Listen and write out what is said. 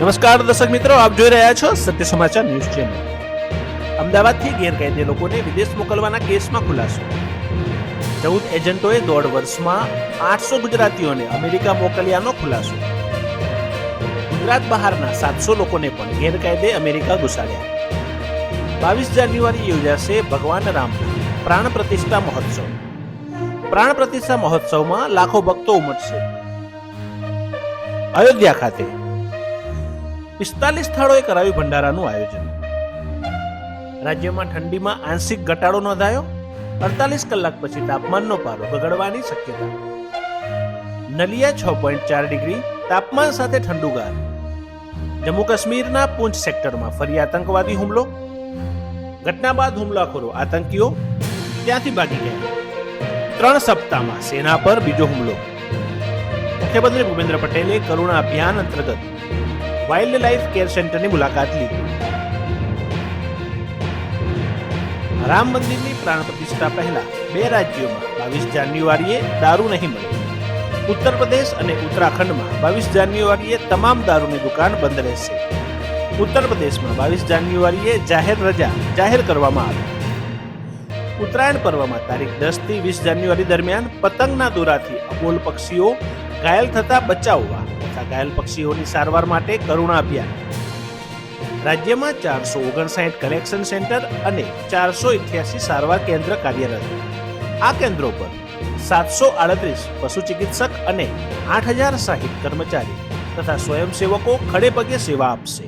નમસ્કાર દર્શક મિત્રો, આપ જોઈ રહ્યા છો સત્ય સમાચાર ન્યૂઝ ચેનલ. અમદાવાદથી ગેરકાયદે લોકોને વિદેશ મોકલવાના કેસમાં ખુલાસો. ચૌદ એજન્ટોએ દોઢ વર્ષમાં આઠસો ગુજરાતીઓને અમેરિકા મોકલ્યાનો ખુલાસો. ગુજરાત બહારના સાતસો લોકોને પણ ગેરકાયદે અમેરિકા ઘુસાડ્યા. બાવીસ જાન્યુઆરી યોજાશે ભગવાન રામ પ્રાણ પ્રતિષ્ઠા મહોત્સવ. પ્રાણ પ્રતિષ્ઠા મહોત્સવમાં લાખો ભક્તો ઉમટશે. અયોધ્યા ખાતે પિસ્તાલીસ સ્થળોએ કરાયું ભંડારાનું આયોજન. રાજ્યમાં ઠંડીમાં આંશિક ઘટાડો નોંધાયો. અડતાલીસ કલાક પછી તાપમાનનો પારો ગગડવાની શક્યતા. નલિયા છ પોઈન્ટ ચાર ડિગ્રી, તાપમાન સાથે ઠંડુગાર. જમ્મુ કાશ્મીરના પૂંછ સેક્ટરમાં ફરી આતંકવાદી હુમલો. ઘટના બાદ હુમલાખોરો આતંકીઓ ત્યાંથી ભાગી ગયા. ત્રણ સપ્તાહમાં સેના પર બીજો હુમલો. મુખ્યમંત્રી ભૂપેન્દ્ર પટેલે કરુણા અભિયાન અંતર્ગત વાઇલ્ડ લાઇફ કેર સેન્ટરની મુલાકાત લીધી. રામ મંદિરની પ્રાણ પ્રતિષ્ઠા પહેલા બે રાજ્યોમાં, બાવીસ જાન્યુઆરીએ દારૂ નહીં મળે. ઉત્તર પ્રદેશ અને ઉત્તરાખંડમાં બાવીસ જાન્યુઆરીએ તમામ દારૂની દુકાન બંધ રહેશે. ઉત્તર પ્રદેશમાં બાવીસ જાન્યુઆરીએ જાહેર રજા જાહેર કરવામાં આવી. ઉત્તરાયણ પર્વમાં તારીખ દસથી વીસ જાન્યુઆરી દરમિયાન પતંગના દોરાથી અબોલ પક્ષીઓ ઘાયલ થતા બચાવવા તથા ઘાયલ પક્ષીઓની સારવાર માટે કરુણા અભિયાન. રાજ્યમાં ચારસો ઓગણસાઠ કલેક્શન સેન્ટર અને ચારસો ઇઠ્યાસી સારવાર કેન્દ્ર કાર્યરત. આ કેન્દ્રો પર સાતસો આડત્રીસ પશુ ચિકિત્સક અને આઠ હજાર સાહીઠ કર્મચારી તથા સ્વયંસેવકો ખડે પગે સેવા આપશે.